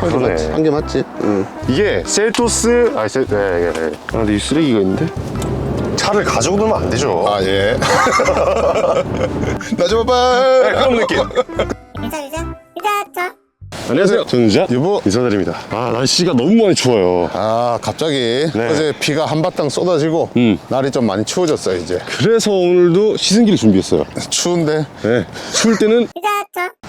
그러네. 한개 맞지? 응. 이게 셀토스 아 셀, 네, 네, 네. 아 근데 이 쓰레기가 있는데 차를 가지고 놀면 안 되죠 아, 예. 나 좀 봐봐. 네, 그런 느낌 유자 유자 유자 자 안녕하세요 유자 여보. 인사드립니다 아 날씨가 너무 많이 추워요 아, 갑자기 네. 어제 비가 한바탕 쏟아지고 음. 날이 좀 많이 추워졌어, 이제. 그래서 오늘도 시승기를 준비했어요 추운데. 네 추울 때는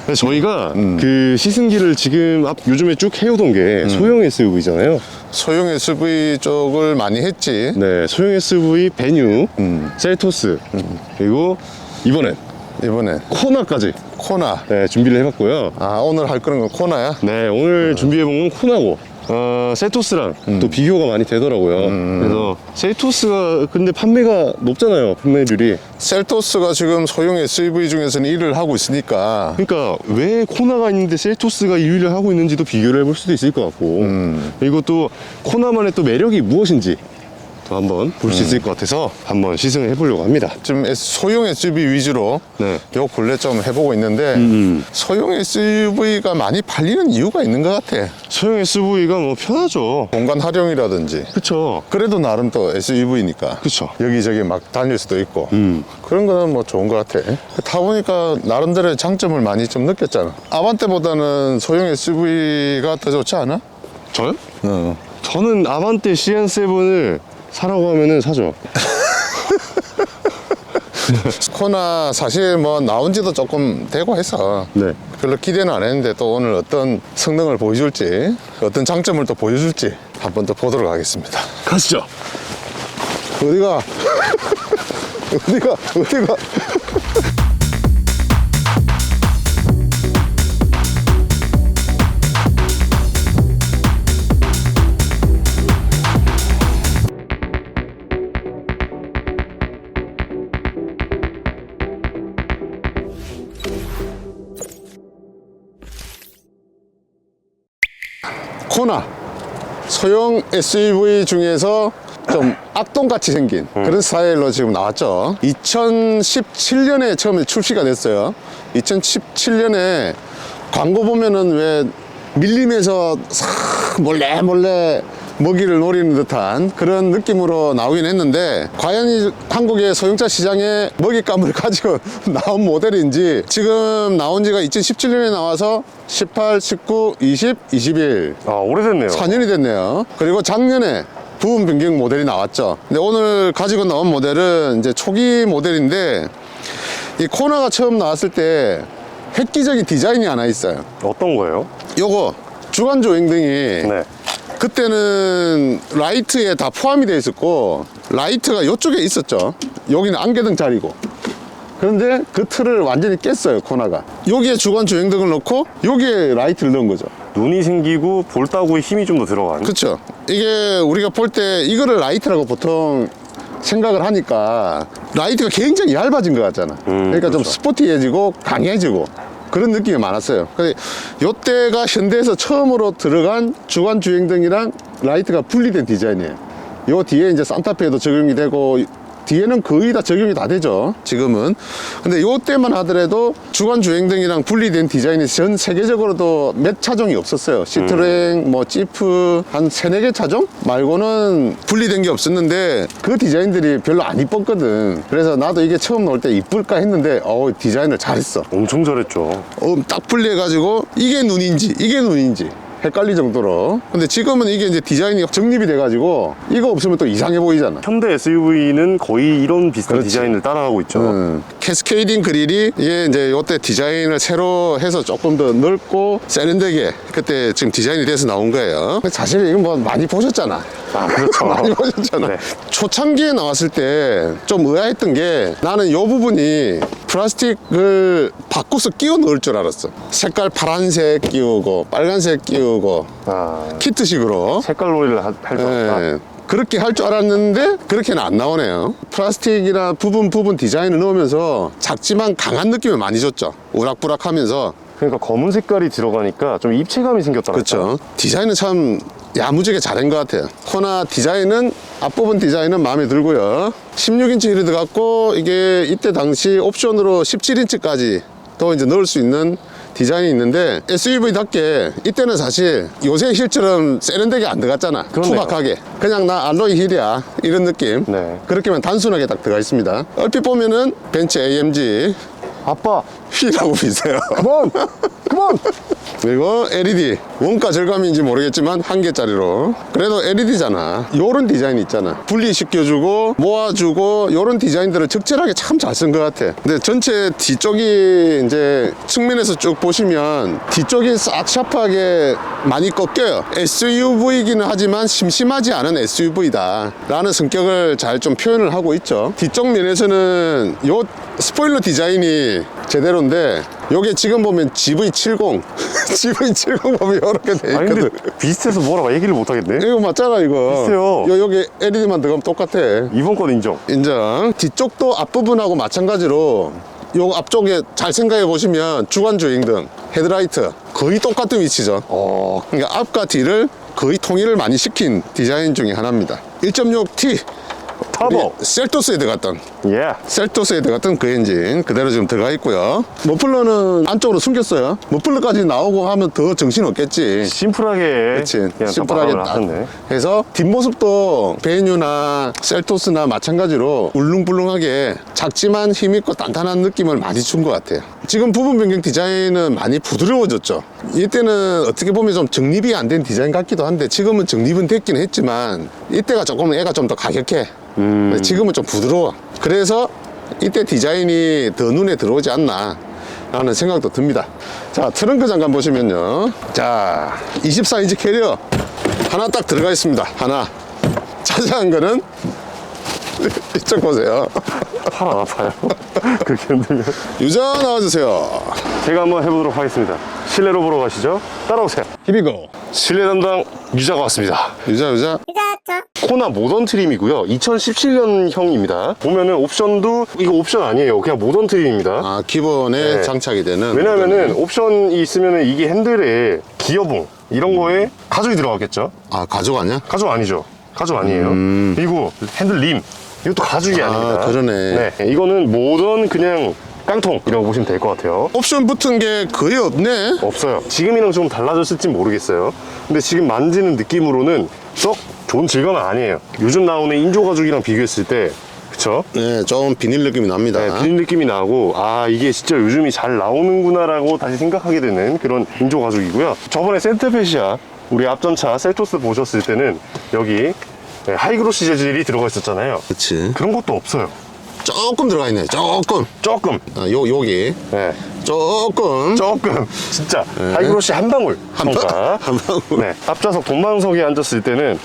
근데 저희가 음. 그 시승기를 지금 앞 요즘에 쭉 해오던 게 소형 SUV잖아요 소형 SUV 쪽을 많이 했지. 네 소형 SUV 베뉴 음. 셀토스 그리고 이번엔 이번에 코나까지 코나. 네, 준비를 해봤고요 아, 오늘 할 거는 건 코나야? 네 오늘 준비해본 건 코나고 어, 셀토스랑 음. 또 비교가 많이 되더라고요 그래서 셀토스가 근데 판매가 높잖아요 판매율이 셀토스가 지금 소형 SUV 중에서는 일을 하고 있으니까 그러니까 왜 코나가 있는데 셀토스가 2위를 하고 있는지도 비교를 해볼 수도 있을 것 같고 음. 그리고 또 코나만의 또 매력이 무엇인지 또 한번 볼 음. 수 있을 것 같아서 한번 시승을 해보려고 합니다 지금 S- 소형 SUV 위주로 네. 요 근래 좀 해보고 있는데 음. 소형 SUV가 많이 팔리는 이유가 있는 것 같아. 소형 SUV가 뭐 편하죠 공간 활용이라든지. 그쵸 그래도 나름 또 SUV니까. 그쵸. 여기저기 막 다닐 수도 있고. 음. 그런 거는 뭐 좋은 것 같아. 타보니까 나름대로의 장점을 많이 좀 느꼈잖아. 아반떼보다는 소형 SUV가 더 좋지 않아? 저요? 어. 저는 아반떼 CN7을 사라고 하면은 사죠 코나 사실 뭐 나온 지도 조금 되고 해서 네 별로 기대는 안 했는데 또 오늘 어떤 성능을 보여줄지 어떤 장점을 또 보여줄지 한번 더 보도록 하겠습니다. 가시죠 어디가? 어디가? 어디가? 코나. 소형 SUV 중에서 좀 악동같이 생긴 그런 스타일로 지금 나왔죠. 2017년에 처음에 출시가 됐어요. 2017년에 광고 보면은 왜 밀림에서 싹 몰래 몰래 먹이를 노리는 듯한 그런 느낌으로 나오긴 했는데 과연 이 한국의 소형차 시장에 먹잇감을 가지고 나온 모델인지 지금 나온 지가 2017년에 나와서 18, 19, 20, 21 아 오래됐네요 4년이 됐네요. 그리고 작년에 부분 변경 모델이 나왔죠. 근데 오늘 가지고 나온 모델은 이제 초기 모델인데 이 코나가 처음 나왔을 때 획기적인 디자인이 하나 있어요. 어떤 거예요? 요거 주간 조행등이 네 그때는 라이트에 다 포함이 되어 있었고 라이트가 이쪽에 있었죠. 여기는 안개등 자리고. 그런데 그 틀을 완전히 깼어요, 코나가. 여기에 주간 조행등을 넣고 여기에 라이트를 넣은 거죠. 눈이 생기고 볼따구에 힘이 좀 더 들어간 그렇죠. 이게 우리가 볼 때 이거를 라이트라고 보통 생각을 하니까 라이트가 굉장히 얇아진 것 같잖아. 그러니까 좀 그렇죠. 스포티해지고 강해지고 그런 느낌이 많았어요. 근데 요때가 현대에서 처음으로 들어간 주간 주행등이랑 라이트가 분리된 디자인이에요. 요 뒤에 이제 산타페에도 적용이 되고 뒤에는 거의 다 적용이 다 되죠. 지금은. 근데 요 때만 하더라도 주간 주행등이랑 분리된 디자인이 전 세계적으로도 몇 차종이 없었어요. 시트로행, 뭐 지프 한 세네 개 차종 말고는 분리된 게 없었는데 그 디자인들이 별로 안 이뻤거든. 그래서 나도 이게 처음 나올 때 이쁠까 했는데 어 디자인을 잘했어. 엄청 잘했죠 어, 딱 분리해가지고 이게 눈인지 이게 눈인지 헷갈릴 정도로. 근데 지금은 이게 이제 디자인이 정립이 돼가지고 이거 없으면 또 이상해 보이잖아. 현대 SUV는 거의 이런 비슷한 그렇지. 디자인을 따라가고 있죠 음, 캐스케이딩 그릴이 이게 이제 요때 디자인을 새로 해서 조금 더 넓고 세련되게 그때 지금 디자인이 돼서 나온 거예요. 사실 이건 뭐 많이 보셨잖아. 아 그렇죠 많이 보셨잖아. 네. 초창기에 나왔을 때 좀 의아했던 게 나는 요 부분이 플라스틱을 바꿔서 끼워 넣을 줄 알았어. 색깔 파란색 끼우고 빨간색 끼우고 아 키트식으로. 색깔 놀이를 할줄 알았다 예, 그렇게 할 줄 알았는데 그렇게는 안 나오네요. 플라스틱이나 부분 부분 디자인을 넣으면서 작지만 강한 느낌을 많이 줬죠. 우락부락하면서 그러니까 검은 색깔이 들어가니까 좀 입체감이 생겼다 그렇죠. 디자인은 참 야무지게 잘한 것 같아요. 코나 디자인은 앞부분 디자인은 마음에 들고요. 16인치 휠이 들어갔고 이게 이때 당시 옵션으로 17인치까지 또 이제 넣을 수 있는 디자인이 있는데 SUV답게 이때는 사실 요새 힐처럼 세련되게 안 들어갔잖아 그렇네요. 투박하게 그냥 나 알로이 힐이야 이런 느낌 네. 그렇게만 단순하게 딱 들어가 있습니다 얼핏 보면은 벤츠 AMG 아빠. 휠하고 비슷해요. 그만 그만 그리고 LED 원가 절감인지 모르겠지만 한 개짜리로. 그래도 LED잖아. 요런 디자인 있잖아. 분리시켜주고 모아주고 요런 디자인들을 적절하게 참 잘 쓴 것 같아. 근데 전체 뒤쪽이 이제 측면에서 쭉 보시면 뒤쪽이 싹 샤프하게 많이 꺾여요. SUV이기는 하지만 심심하지 않은 SUV다. 라는 성격을 잘 좀 표현을 하고 있죠. 뒤쪽 면에서는 요 스포일러 디자인이 제대로인데 요게 지금 보면 GV70 GV70 보면 이렇게 돼 아니 있거든. 근데 비슷해서 뭐라 고 얘기를 못 하겠네. 이거 맞잖아 이거. 비슷해요. 요 여기 LED만 들어가면 똑같아. 이번 건 인정. 인정. 뒤쪽도 앞부분하고 마찬가지로 요 앞쪽에 잘 생각해 보시면 주간 주행등 헤드라이트 거의 똑같은 위치죠. 어. 그러니까 앞과 뒤를 거의 통일을 많이 시킨 디자인 중에 하나입니다. 1.6T 터보. 셀토스에 들어갔던 예. 셀토스에 들어갔던 그 엔진 그대로 지금 들어가 있고요. 머플러는 안쪽으로 숨겼어요. 머플러까지 나오고 하면 더 정신 없겠지. 심플하게 그냥 심플하게 딱 해서 뒷모습도 베뉴나 셀토스나 마찬가지로 울릉불릉하게 작지만 힘있고 단단한 느낌을 많이 준 것 같아요. 지금 부분 변경 디자인은 많이 부드러워졌죠. 이때는 어떻게 보면 좀 정립이 안 된 디자인 같기도 한데 지금은 정립은 됐긴 했지만 이때가 조금 애가 좀 더 가격해. 근데 지금은 좀 부드러워. 그래서 이때 디자인이 더 눈에 들어오지 않나 라는 생각도 듭니다. 자 트렁크 장관 보시면요. 자 24인치 캐리어 하나 딱 들어가 있습니다. 하나. 자세한 거는 이쪽 보세요. 팔 안 아파요? 그렇게 흔들면. 유저 나와주세요. 제가 한번 해보도록 하겠습니다 실내로 보러 가시죠. 따라오세요. 히비고. 실내 담당 유자가 왔습니다. 유자 저. 코나 모던 트림이고요. 2017년형입니다. 보면은 옵션도 이거 옵션 아니에요. 그냥 모던 트림입니다. 아 기본에 네. 장착이 되는 왜냐면은 옵션이 있으면은 이게 핸들에 기어봉 이런 거에 가죽이 들어가겠죠? 아 가죽 아니야? 가죽 아니죠. 가죽 아니에요. 그리고 핸들 림. 이것도 가죽이 아, 아닙니다. 그러네. 네 이거는 모던 그냥 깡통이라고 보시면 될 것 같아요. 옵션 붙은 게 거의 없네. 없어요. 지금이랑 좀 달라졌을지 모르겠어요. 근데 지금 만지는 느낌으로는 썩 좋은 질감은 아니에요. 요즘 나오는 인조 가죽이랑 비교했을 때 그쵸? 네, 좀 비닐 느낌이 납니다. 네, 비린 느낌이 나고 아 이게 진짜 요즘이 잘 나오는구나라고 다시 생각하게 되는 그런 인조 가죽이고요. 저번에 센트페시아 우리 앞전차 셀토스 보셨을 때는 여기 네, 하이그로시 재질이 들어가 있었잖아요. 그렇지 그런 것도 없어요 조금 들어가 있네. 조금. 조금. 아, 요, 여기. 네, 조금. 조금. 진짜. 하이그로시 한 방울. 한 방- 성과. 한 방울. 네, 앞좌석 동방석에 앉았을 때는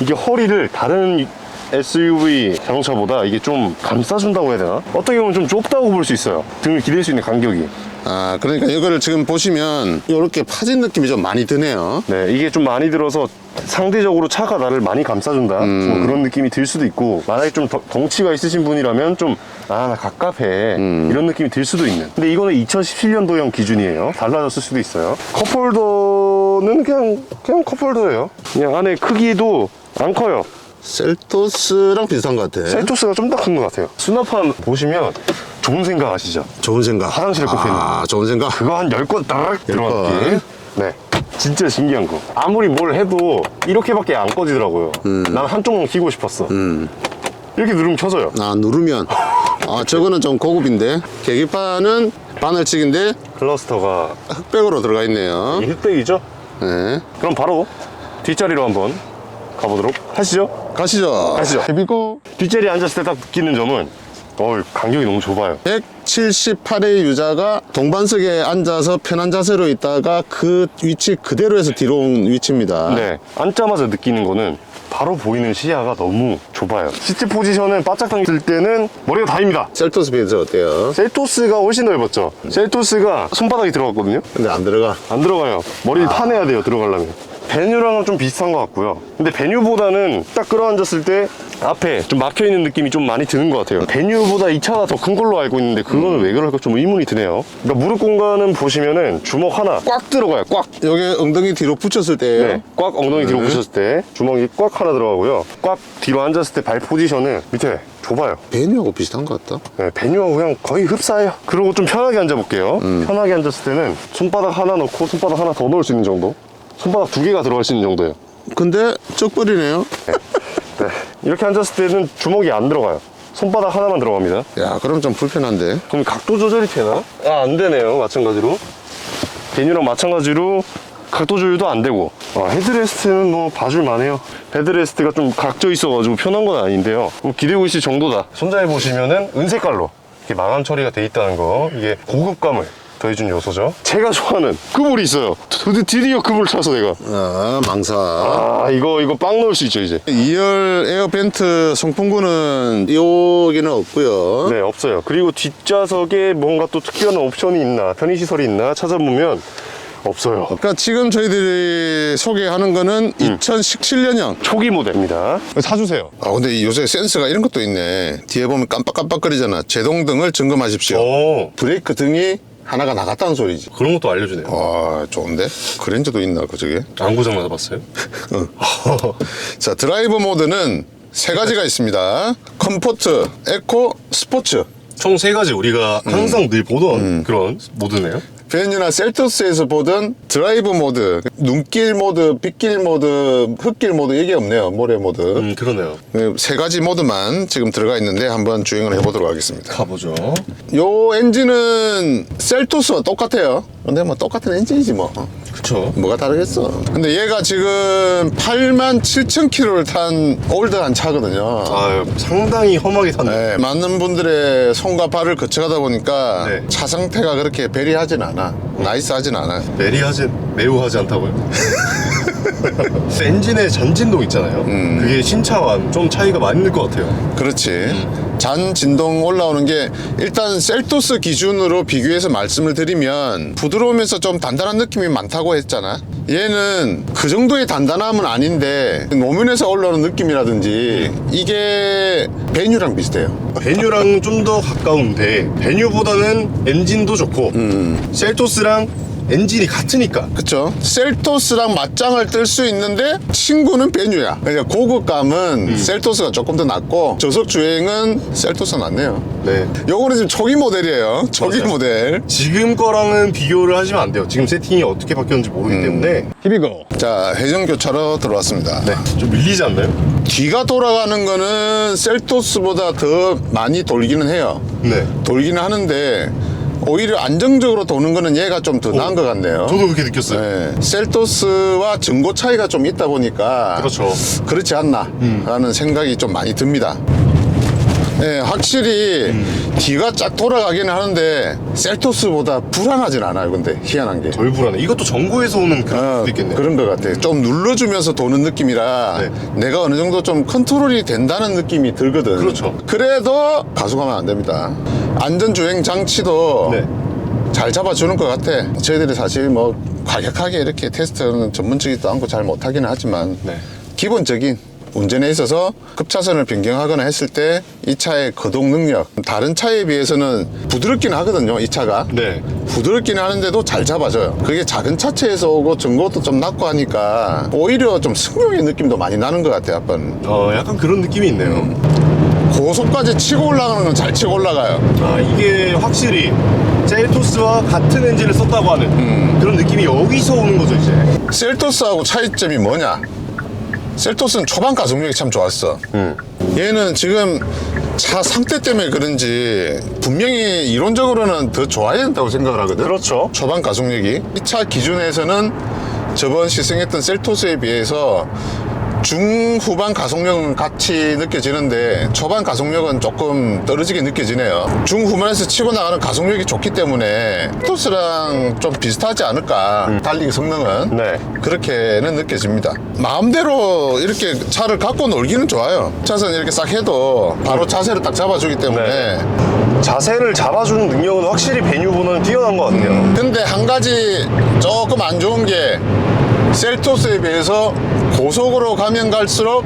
이게 허리를 다른 SUV 자동차보다 이게 좀 감싸준다고 해야 되나? 어떻게 보면 좀 좁다고 볼 수 있어요. 등을 기댈 수 있는 간격이 아 그러니까 이거를 지금 보시면 이렇게 파진 느낌이 좀 많이 드네요 네, 이게 좀 많이 들어서 상대적으로 차가 나를 많이 감싸준다. 음. 좀 그런 느낌이 들 수도 있고, 만약에 좀 더- 덩치가 있으신 분이라면 좀, 아, 나 갑갑해. 음. 이런 느낌이 들 수도 있는. 근데 이거는 2017년도형 기준이에요. 달라졌을 수도 있어요. 컵홀더는 그냥, 그냥 컵홀더예요. 그냥 안에 크기도 안 커요. 셀토스랑 비슷한 것 같아 셀토스가 좀 더 큰 것 같아요. 수납판 보시면 좋은 생각 아시죠? 좋은 생각 화장실에 꼽혀 있는 아 좋은 생각 그거 한 10건 딱 들어갔기. 건. 네. 진짜 신기한 거. 아무리 뭘 해도 이렇게밖에 안 꺼지더라고요. 난 한쪽만 키고 싶었어. 이렇게 누르면 켜져요. 아 누르면 아 저거는 좀 고급인데 계기판은 바늘치기인데 클러스터가 흑백으로 들어가 있네요 이 흑백이죠? 네. 그럼 바로 뒷자리로 한번 가보도록 하시죠. 가시죠 가시죠. 헤비고 뒷자리에 앉았을 때 딱 느끼는 점은 어 간격이 너무 좁아요. 178의 유자가 동반석에 앉아서 편한 자세로 있다가 그 위치 그대로에서 뒤로 온 위치입니다 네. 앉자마자 느끼는 거는 바로 보이는 시야가 너무 좁아요. 시트 포지션은 바짝 당길 때는 머리가 다입니다. 셀토스 비해서 어때요? 셀토스가 훨씬 넓었죠. 셀토스가 손바닥이 들어갔거든요. 근데 안 들어가 안 들어가요. 머리를 파내야 돼요, 들어가려면. 베뉴랑은 좀 비슷한 것 같고요. 근데 베뉴보다는 딱 끌어앉았을 때 앞에 좀 막혀 있는 느낌이 좀 많이 드는 것 같아요. 베뉴보다 이 차가 더 큰 걸로 알고 있는데 그거는 왜 그럴까 좀 의문이 드네요. 그러니까 무릎 공간은 보시면은 주먹 하나 꽉 들어가요. 꽉. 여기 엉덩이 뒤로 붙였을 때예요 네, 꽉 엉덩이 뒤로 붙였을 때 주먹이 꽉 하나 들어가고요. 꽉 뒤로 앉았을 때 발 포지션은 밑에 좁아요. 베니하고 비슷한 것 같다 네, 베뉴하고 그냥 거의 흡사해요. 그리고 좀 편하게 앉아볼게요. 편하게 앉았을 때는 손바닥 하나 넣고 손바닥 하나 더 넣을 수 있는 정도. 손바닥 두 개가 들어갈 수 있는 정도예요. 근데 쩍버리네요 네. 이렇게 앉았을 때는 주먹이 안 들어가요. 손바닥 하나만 들어갑니다. 야 그럼 좀 불편한데 그럼 각도 조절이 되나? 아, 안 되네요. 마찬가지로. 베뉴랑 마찬가지로 각도 조율도 안 되고. 아, 헤드레스트는 뭐 봐줄만 해요. 헤드레스트가 좀 각져 있어가지고 편한 건 아닌데요. 뭐 기대고 있을 정도다. 손잡이 보시면은 은색깔로 이렇게 마감 처리가 돼 있다는 거. 이게 고급감을 더해준 요소죠. 제가 좋아하는 그물이 있어요. 드- 드디어 그물 찾아서 내가. 아 망사 아, 이거, 이거 빵 넣을 수 있죠, 이제. 2열 에어벤트 송풍구는 여기는 없고요 네, 없어요. 그리고 뒷좌석에 뭔가 또 특별한 옵션이 있나, 편의시설이 있나 찾아보면 없어요. 그러니까 지금 저희들이 소개하는 거는 2017년형 초기 모델입니다. 사주세요 아 근데 이 요새 센스가 이런 것도 있네 뒤에 보면 깜빡깜빡거리잖아 제동등을 점검하십시오 오, 브레이크 등이 하나가 나갔다는 소리지. 그런 것도 알려주네요. 아 좋은데? 그랜저도 있나 그 저게? 안 고장 나봤어요? 자 드라이브 모드는 세 가지가 있습니다. 컴포트 에코 스포츠. 총 세 가지. 우리가 항상 늘 보던 그런 모드네요. 베뉴나 셀토스에서 보던 드라이브 모드 눈길 모드 빗길 모드 흙길 모드 이게 없네요. 모래 모드. 음, 그러네요. 네, 세 가지 모드만 지금 들어가 있는데 한번 주행을 해보도록 하겠습니다. 가보죠. 요 엔진은 셀토스와 똑같아요. 근데 뭐 똑같은 엔진이지 뭐 그쵸. 뭐가 다르겠어 근데 얘가 지금 8만 7천 킬로를 탄 올드한 차거든요 아, 상당히 험하게 탔네. 네, 많은 분들의 손과 발을 거쳐가다 보니까 네. 차 상태가 그렇게 베리하진 않아 나이스하진 않아 메리하지, 매우 하지 않다고요? 엔진의 잔진동 있잖아요. 그게 신차와 좀 차이가 많이 날 것 같아요. 그렇지 잔 진동 올라오는 게 일단 셀토스 기준으로 비교해서 말씀을 드리면 부드러우면서 좀 단단한 느낌이 많다고 했잖아. 얘는 그 정도의 단단함은 아닌데 노면에서 올라오는 느낌이라든지 이게 베뉴랑 비슷해요. 베뉴랑 좀 더 가까운데 베뉴보다는 엔진도 좋고 셀토스랑 엔진이 같으니까. 그쵸? 셀토스랑 맞짱을 뜰 수 있는데 친구는 베뉴야. 그러니까 고급감은 셀토스가 조금 더 낫고 저속 주행은 셀토스가 낫네요. 네. 요거는 지금 초기 모델이에요. 초기 맞아요. 모델. 지금 거랑은 비교를 하시면 안 돼요. 지금 세팅이 어떻게 바뀌었는지 모르기 때문에. 히비고 자 회전교차로 들어왔습니다. 네, 좀 밀리지 않나요? 뒤가 돌아가는 거는 셀토스보다 더 많이 돌기는 해요. 네. 돌기는 하는데 오히려 안정적으로 도는 거는 얘가 좀 더 나은 것 같네요 저도 그렇게 느꼈어요. 네, 셀토스와 전고 차이가 좀 있다 보니까 그렇죠. 그렇지 않나 라는 생각이 좀 많이 듭니다 네, 확실히 뒤가 쫙 돌아가기는 하는데 셀토스보다 불안하진 않아요 근데 희한한 게 덜 불안해. 이것도 전고에서 오는 그런 어, 것도 있겠네요. 그런 것 같아. 좀 눌러주면서 도는 느낌이라 네. 내가 어느 정도 좀 컨트롤이 된다는 느낌이 들거든. 그렇죠. 그래도 가속하면 안 됩니다. 안전주행 장치도 네. 잘 잡아주는 것 같아. 저희들이 사실 뭐 과격하게 이렇게 테스트는 전문적이지도 않고 잘 못하기는 하지만 네. 기본적인 운전에 있어서 급차선을 변경하거나 했을 때 이 차의 거동 능력 다른 차에 비해서는 부드럽긴 하거든요 이 차가 네. 부드럽긴 하는데도 잘 잡아줘요 그게 작은 차체에서 오고 전고도 좀 낮고 하니까 오히려 좀 승용의 느낌도 많이 나는 것 같아요 아빠는 어, 약간 그런 느낌이 있네요. 고속까지 치고 올라가는 건 잘 치고 올라가요 아, 이게 확실히 셀토스와 같은 엔진을 썼다고 하는 음. 그런 느낌이 여기서 오는 거죠, 이제. 셀토스하고 차이점이 뭐냐 셀토스는 초반 가속력이 참 좋았어 얘는 지금 차 상태 때문에 그런지 분명히 이론적으로는 더 좋아야 된다고 생각을 하거든 그렇죠. 초반 가속력이 이 차 기준에서는 저번 시승했던 셀토스에 비해서 중후반 가속력은 같이 느껴지는데 초반 가속력은 조금 떨어지게 느껴지네요. 중후반에서 치고 나가는 가속력이 좋기 때문에 셀토스랑 좀 비슷하지 않을까 달리기 성능은. 네. 그렇게는 느껴집니다. 마음대로 이렇게 차를 갖고 놀기는 좋아요. 차선 이렇게 싹 해도 바로 자세를 딱 잡아주기 때문에. 자세를 잡아주는 능력은 확실히 베뉴보다는 뛰어난 것 같아요. 근데 한 가지 조금 안 좋은 게 셀토스에 비해서 고속으로 가면 갈수록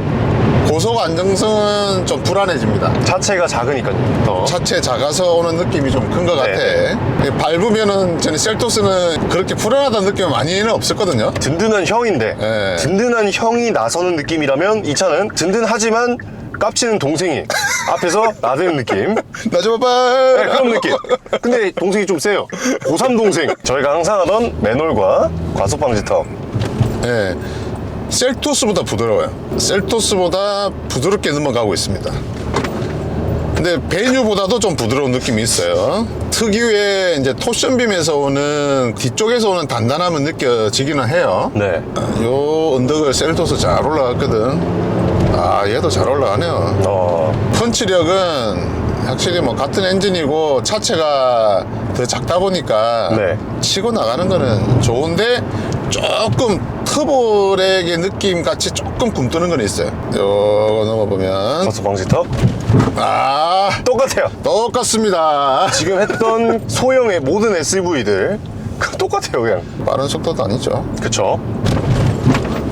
고속 안정성은 좀 불안해집니다. 차체가 작으니까요. 더. 차체 작아서 오는 느낌이 좀 큰 것 같아. 네. 밟으면은 저는 셀토스는 그렇게 불안하다는 느낌은 많이는 없었거든요. 든든한 형인데 네. 든든한 형이 나서는 느낌이라면 이 차는 든든하지만 깝치는 동생이 앞에서 나대는 느낌 나좀 네. 그런 느낌 근데 동생이 좀 세요 고3 동생 저희가 항상 하던 맨홀과 과속 방지턱 예. 셀토스보다 부드러워요. 셀토스보다 부드럽게 넘어가고 있습니다. 근데 베뉴보다도 좀 부드러운 느낌이 있어요. 특유의 이제 토션빔에서 오는 뒤쪽에서 오는 단단함은 느껴지기는 해요. 네 요 언덕을 셀토스 잘 올라갔거든. 아, 얘도 잘 올라가네요. 어, 펀치력은 확실히 뭐 같은 엔진이고 차체가 더 작다 보니까 네. 치고 나가는 거는 좋은데 조금 터보렉의 느낌 같이 조금 굼뜨는 건 있어요. 요거 넘어보면 과속 방지턱 아 똑같아요 똑같습니다. 지금 했던 소형의 모든 SUV들 똑같아요 그냥 빠른 속도도 아니죠. 그쵸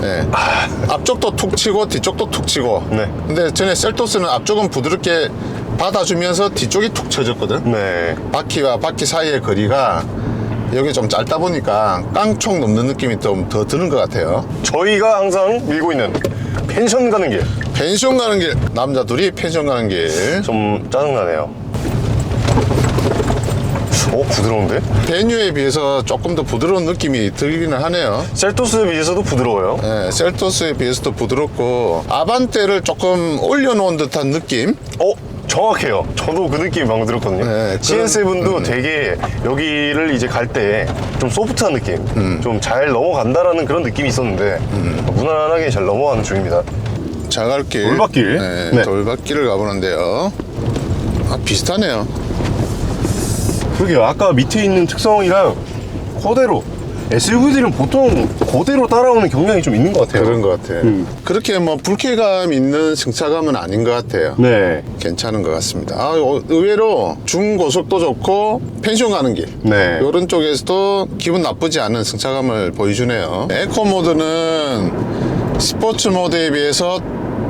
예. 앞쪽도 툭 치고 뒤쪽도 툭 치고. 네. 근데 전에 셀토스는 앞쪽은 부드럽게 받아주면서 뒤쪽이 툭 쳐졌거든. 네 바퀴와 바퀴 사이의 거리가 여기 좀 짧다 보니까 깡총 넘는 느낌이 좀 더 드는 것 같아요. 저희가 항상 밀고 있는 펜션 가는 길좀 펜션 가는 길, 남자 둘이 펜션 가는 길. 짜증나네요 어 부드러운데? 베뉴에 비해서 조금 더 부드러운 느낌이 들기는 하네요. 셀토스에 비해서도 부드러워요 예, 셀토스에 비해서도 부드럽고 아반떼를 조금 올려놓은 듯한 느낌. 어? 정확해요. 저도 그 느낌이 방금 들었거든요. 네, CN7도 되게 여기를 이제 갈 때 좀 소프트한 느낌, 음. 좀잘 넘어간다라는 그런 느낌이 있었는데 무난하게 잘 넘어가는 중입니다. 자갈길. 돌밭길. 네, 네. 돌밭길을 가보는데요. 아, 비슷하네요. 그러게요. 아까 밑에 있는 특성이랑 그대로 SUV들은 보통 그대로 따라오는 경향이 좀 있는 것 같아요. 그런 것 같아요. 그렇게 뭐 불쾌감 있는 승차감은 아닌 것 같아요. 네. 괜찮은 것 같습니다. 아, 어, 의외로 중고속도 좋고 펜션 가는 길. 네. 이런 쪽에서도 기분 나쁘지 않은 승차감을 보여주네요. 에코 모드는 스포츠 모드에 비해서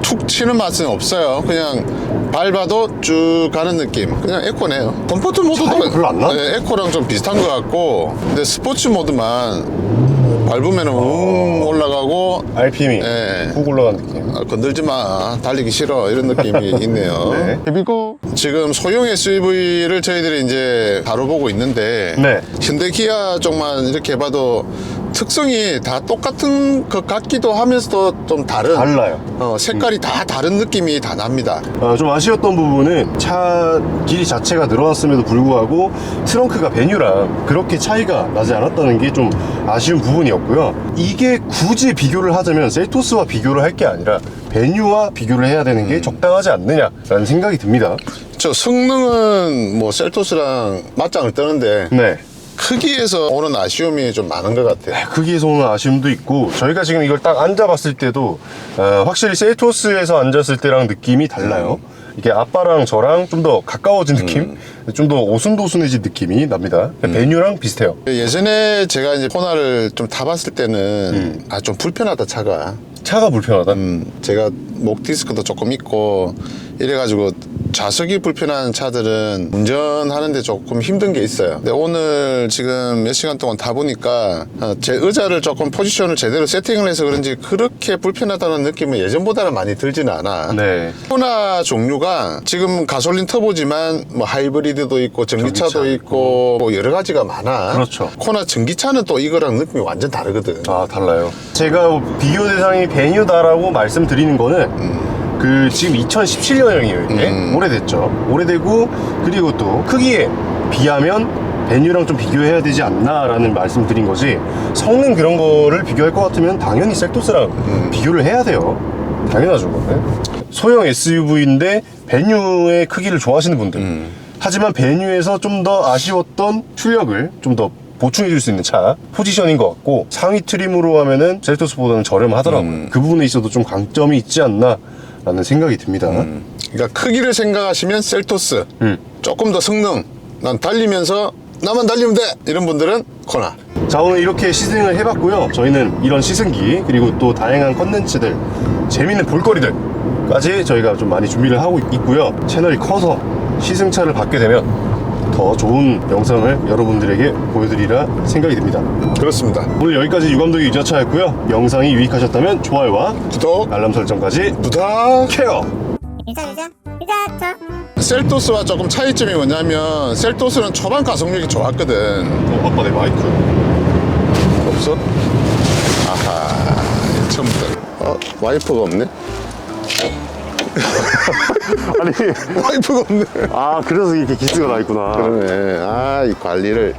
툭 치는 맛은 없어요. 그냥 밟아도 쭉 가는 느낌. 그냥 에코네요. 컴포트 모드도 차이가 별로 안 나? 네, 에코랑 좀 비슷한 것 같고, 근데 스포츠 모드만 밟으면 웅 올라가고 RPM이 네. 훅 올라간 느낌. 아, 건들지 마. 달리기 싫어. 이런 느낌이 있네요. 네. 그리고 지금 소형 SUV를 저희들이 이제 다뤄보고 있는데 네. 현대 기아 쪽만 이렇게 봐도 특성이 다 똑같은 것 같기도 하면서도 좀 다른 달라요. 어, 색깔이 다 다른 느낌이 다 납니다. 어, 좀 아쉬웠던 부분은 차 길이 자체가 늘어났음에도 불구하고 트렁크가 베뉴랑 그렇게 차이가 나지 않았다는 게 좀 아쉬운 부분이었고요. 이게 굳이 비교를 하자면 셀토스와 비교를 할 게 아니라 베뉴와 비교를 해야 되는 게 적당하지 않느냐라는 생각이 듭니다. 저 성능은 뭐 셀토스랑 맞짱을 뜨는데 네. 크기에서 오는 아쉬움이 좀 많은 것 같아요. 크기에서 오는 아쉬움도 있고 저희가 지금 이걸 딱 앉아봤을 때도 어, 확실히 셀토스에서 앉았을 때랑 느낌이 달라요. 이게 아빠랑 저랑 좀 더 가까워진 느낌, 좀 더 오순도순해진 느낌이 납니다. 베뉴랑 비슷해요. 예전에 제가 이제 코나를 좀 타봤을 때는 아 좀 불편하다 차가 차가 불편하다. 음, 제가 목 디스크도 조금 있고 이래가지고 좌석이 불편한 차들은 운전하는데 조금 힘든 게 있어요. 근데 오늘 지금 몇 시간 동안 타보니까 어, 제 의자를 조금 포지션을 제대로 세팅을 해서 그런지 그렇게 불편하다는 느낌은 예전보다는 많이 들지는 않아. 네. 코나 종류가 지금 가솔린 터보지만 뭐 하이브리드도 있고 전기차도 전기차. 있고 뭐 여러 가지가 많아. 그렇죠. 코나 전기차는 또 이거랑 느낌이 완전 다르거든. 아 달라요. 제가 비교 대상이 베뉴다라고 말씀드리는 거는 그 지금 2017년형이에요. 이게 음. 오래됐죠. 오래되고 그리고 또 크기에 비하면 베뉴랑 좀 비교해야 되지 않나라는 말씀드린 거지. 성능 그런 거를 비교할 것 같으면 당연히 셀토스랑 음. 비교를 해야 돼요. 당연하죠. 그거는. 소형 SUV인데 베뉴의 크기를 좋아하시는 분들. 음. 하지만 베뉴에서 좀 더 아쉬웠던 출력을 좀더 보충해 줄 수 있는 차 포지션인 것 같고 상위 트림으로 하면은 셀토스보다는 저렴하더라고요. 음. 그 부분에 있어도 좀 강점이 있지 않나 라는 생각이 듭니다. 그러니까 크기를 생각하시면 셀토스 음. 조금 더 성능 난 달리면서 나만 달리면 돼! 이런 분들은 코나. 자 오늘 이렇게 시승을 해봤고요. 저희는 이런 시승기 그리고 또 다양한 컨텐츠들 재밌는 볼거리들까지 저희가 좀 많이 준비를 하고 있고요. 채널이 커서 시승차를 받게 되면 더 좋은 영상을 여러분들에게 보여드리라 생각이 듭니다 그렇습니다. 오늘 여기까지 유감독의 유자차였고요 영상이 유익하셨다면 좋아요와 구독 알람 설정까지 부탁. 케어 유자 유자 유자차 셀토스와 조금 차이점이 뭐냐면 셀토스는 초반 가속력이 좋았거든. 어, 아빠 내 마이크 없어? 아하 처음부터. 어 와이퍼가 없네. 아니 와이퍼가 없네. 아 그래서 이렇게 기스가 나 있구나 그러네. 아, 이 관리를.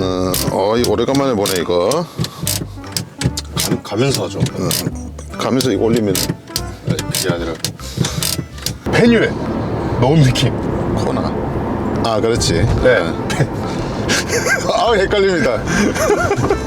어, 어, 이 오래간만에 보네, 이거. 가, 가면서 하죠 가면서 이거 올리면 아니 그게 아니라 페뉴에 넣은 느낌 코나. 아, 그렇지. 네 아, 헷갈립니다.